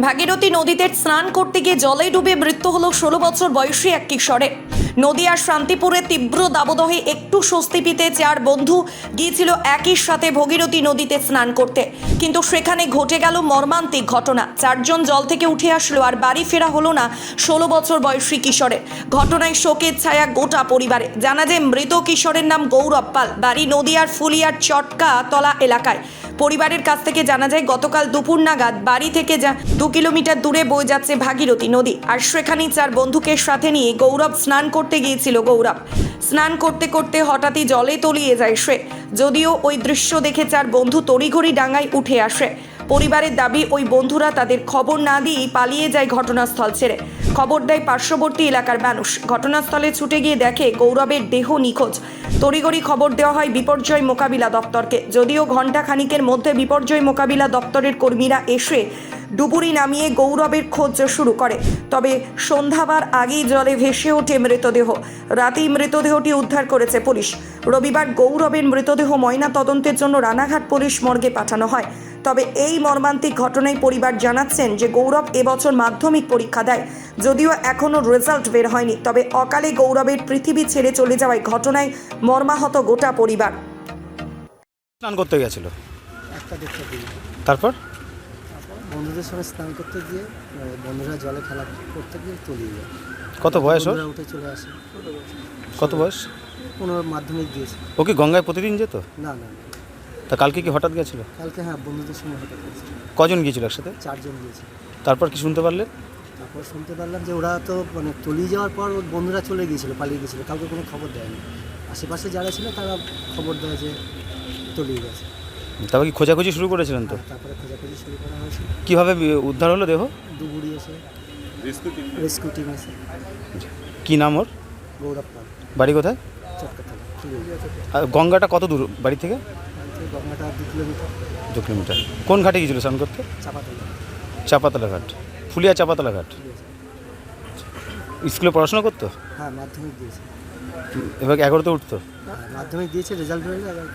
ভাগীরথী নদীতে স্নান করতে গিয়ে জলে ডুবে মৃত্যু হলো ষোলো বছর বয়সী এক কিশোরের নদিয়ার শান্তিপুরে তীব্র দাবদহে একটু স্বস্তি পেতে চার বন্ধু গিয়েছিল একই সাথে ভগীরথী নদীতে স্নান করতে। কিন্তু সেখানে ঘটে গেল মর্মান্তিক ঘটনা। চারজন জল থেকে উঠে আসলো আর বাড়ি ফেরা হলো না ষোলো বছর বয়সী কিশোরের। ঘটনায় শোকের ছায়া গোটা পরিবারে। জানা যায়, মৃত কিশোরের নাম গৌরব পাল। বাড়ি নদিয়ার ফুলিয়ার চটকা তলা এলাকায়। পরিবারের কাছ থেকে জানা যায়, গতকাল দুপুর নাগাদ বাড়ি থেকে যা দু কিলোমিটার দূরে বয়ে যাচ্ছে ভাগীরথী নদী। আর সেখানেই চার বন্ধুকে সাথে নিয়ে গৌরব স্নান করতে গিয়েছিল গৌরব। স্নান করতে করতে হঠাৎই জলে তলিয়ে যায় সে। যদিও ওই দৃশ্য দেখে চার বন্ধু তড়িঘড়ি ডাঙায় উঠে আসে। পরিবারের দাবি, ওই বন্ধুরা তাদের খবর না দিয়েই পালিয়ে যায় ঘটনাস্থল ছেড়ে। খবর দেয় পার্শ্ববর্তী এলাকার মানুষ। ঘটনাস্থলে ছুটে গিয়ে দেখে গৌরবের দেহ নিখোঁজ। তড়িগড়ি খবর দেওয়া হয় বিপর্যয় মোকাবিলা দপ্তরকে। যদিও ঘণ্টা খানিকের মধ্যে বিপর্যয় মোকাবিলা দপ্তরের কর্মীরা এসে ডুবুরি নামিয়ে গৌরবের খোঁজ শুরু করে। তবে সন্ধ্যাবার আগেই জলে ভেসে ওঠে মৃতদেহ। রাতেই মৃতদেহটি উদ্ধার করেছে পুলিশ। রবিবার গৌরবের মৃতদেহ ময়না তদন্তের জন্য রানাঘাট পুলিশ মর্গে পাঠানো হয়। তবে এই মর্মান্তিক ঘটনায় পরিবার জানাচ্ছেন যে গৌরব এবছর মাধ্যমিক পরীক্ষা দেয় যদিও এখনও রেজাল্ট বের হয়নি। তবে অকালে গৌরবের পৃথিবী ছেড়ে চলে যাওয়ায় ঘটনায় মর্মাহত গোটা পরিবার। স্নান করতে গেছিল? একটা দেখতে দিই তারপর? বন্ধুদের সঙ্গে স্নান করতে গিয়ে বন্ধুরা জলে খেলা করতে গিয়ে তলিয়ে যায়। কত বয়স ওর? উঠে চলে আসে। কত বয়স? পনেরো মাধ্যমিক দিয়েছে। ও কি গঙ্গায় প্রতিদিন যেত? না না। তা কালকে কি হঠাৎ গেছিল? কালকে হ্যাঁ বন্ধুদের সঙ্গে হঠাৎ গেছে কজন গিয়েছিল একসাথে? চারজন গিয়েছে তারপর কি শুনতে পারলেন? তারপর শুনতে পারলাম যে ওরা তো মানে তলিয়ে যাওয়ার পর ওর বন্ধুরা চলে গিয়েছিল পালিয়ে গিয়েছিল কাউকে কোনো খবর দেয়নি। আশেপাশে যারা ছিল তারা খবর দেয় যে তলিয়ে গেছে। তারপর কি খোঁজাখুঁজি শুরু করেছিলেন তো? তারপরে খোঁজাখুঁজি শুরু করা হয়েছে। কীভাবে উদ্ধার হলো দেহ? ডুবুরি এসে। Rescue team. এসে। কি নাম ওর? গৌরব পাল। বাড়ি কোথায়? গঙ্গাটা কত দূর বাড়ি থেকে? গঙ্গাটা দু কিলোমিটার। দু কিলোমিটার। কোন ঘাটে গিয়েছিল স্নান করতে? চাপাতলা। চাপাতলা ঘাট। ফুলিয়া চাপাতলা ঘাট। স্কুলে পড়াশোনা করতো? হ্যাঁ মাধ্যমিক দিয়েছে। এবার এগারোতে উঠতো? হ্যাঁ, মাধ্যমিক দিয়েছে রেজাল্ট আবার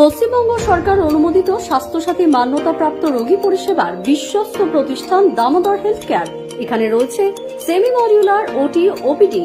পশ্চিমবঙ্গ সরকার অনুমোদিত স্বাস্থ্যসাথী মান্যতাপ্রাপ্ত রোগী পরিষেবার বিশ্বস্ত প্রতিষ্ঠান দামোদর হেলথ কেয়ার। এখানে রয়েছে semi modular OT OPD